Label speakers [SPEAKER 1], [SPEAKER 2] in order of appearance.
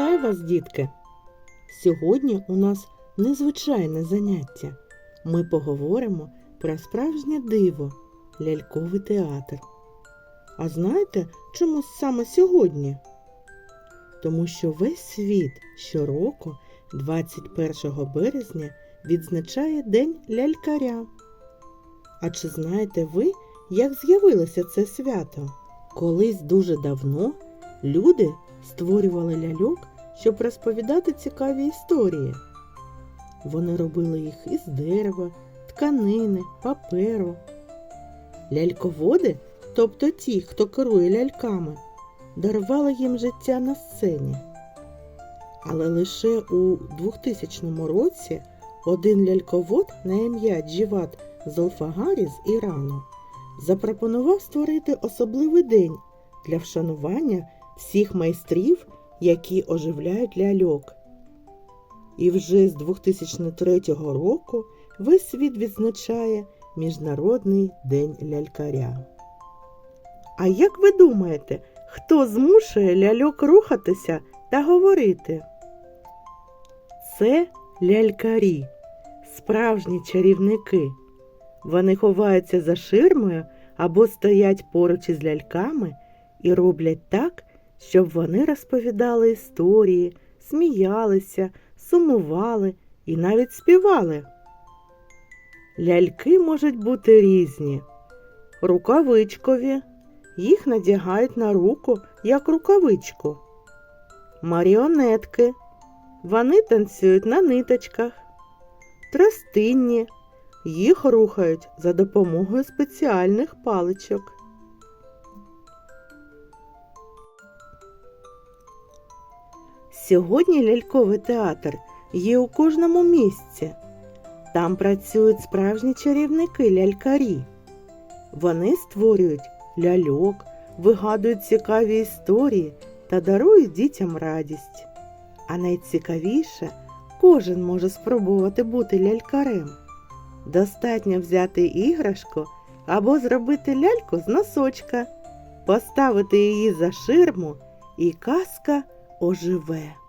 [SPEAKER 1] Вітаю вас, дітки! Сьогодні у нас незвичайне заняття. Ми поговоримо про справжнє диво ляльковий театр. А знаєте, чому саме сьогодні? Тому що весь світ щороку, 21 березня, відзначає День лялькаря. А чи знаєте ви, як з'явилося це свято? Колись дуже давно люди створювали ляльок, щоб розповідати цікаві історії. Вони робили їх із дерева, тканини, паперу. Ляльководи, тобто ті, хто керує ляльками, дарували їм життя на сцені. Але лише у 2000 році один ляльковод на ім'я Джіват Золфагарі з Ірану запропонував створити особливий день для вшанування всіх майстрів, які оживляють ляльок. І вже з 2003 року весь світ відзначає Міжнародний день лялькаря. А як ви думаєте, хто змушує ляльок рухатися та говорити? Це лялькарі, справжні чарівники. Вони ховаються за ширмою або стоять поруч із ляльками і роблять так, щоб вони розповідали історії, сміялися, сумували і навіть співали. Ляльки можуть бути різні. Рукавичкові. Їх надягають на руку як рукавичку. Маріонетки. Вони танцюють на ниточках. Тростинні. Їх рухають за допомогою спеціальних паличок. Сьогодні ляльковий театр є у кожному місці. Там працюють справжні чарівники лялькарі. Вони створюють ляльок, вигадують цікаві історії та дарують дітям радість. А найцікавіше, кожен може спробувати бути лялькарем. Достатньо взяти іграшку або зробити ляльку з носочка, поставити її за ширму, і казка оживе.